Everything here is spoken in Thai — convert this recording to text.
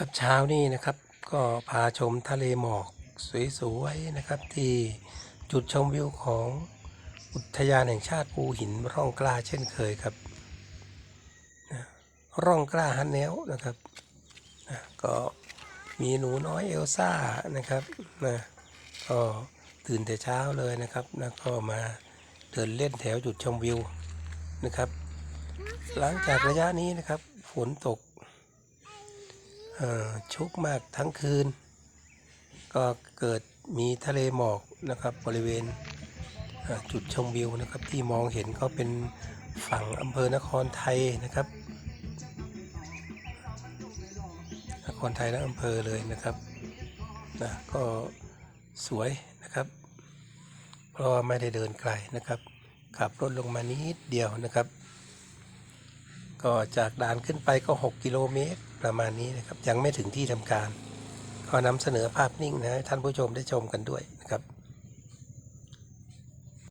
ครับเช้านี้นะครับก็พาชมทะเลหมอกสวยๆนะครับที่จุดชมวิวของอุทยานแห่งชาติภูหินร่องกล้าเช่นเคยครับนะร่องกล้าฮันแนวนะครับนะก็มีหนูน้อยเอลซ่านะครับนะก็ตื่นแต่เช้าเลยนะครับแล้วก็มาเดินเล่นแถวจุดชมวิวนะครับ หลังจากระยะนี้นะครับฝนตก ชุกมากทั้งคืน ก็เกิดมีทะเลหมอกนะครับบริเวณจุดชมวิวนะครับที่มองเห็นก็เป็นฝั่งอำเภอนครไทยนะครับ นครไทยและอำเภอเลยนะครับนะก็สวยนะครับ เพราะไม่ได้เดินไกลนะครับขับรถลงมานิดเดียวนะครับ ก็จากด่านขึ้นไปก็ 6 กิโลเมตรประมาณนี้นะครับ ยังไม่ถึงที่ทำการ ก็นำเสนอภาพนิ่งนะให้ท่านผู้ชมได้ชมกันด้วยนะครับ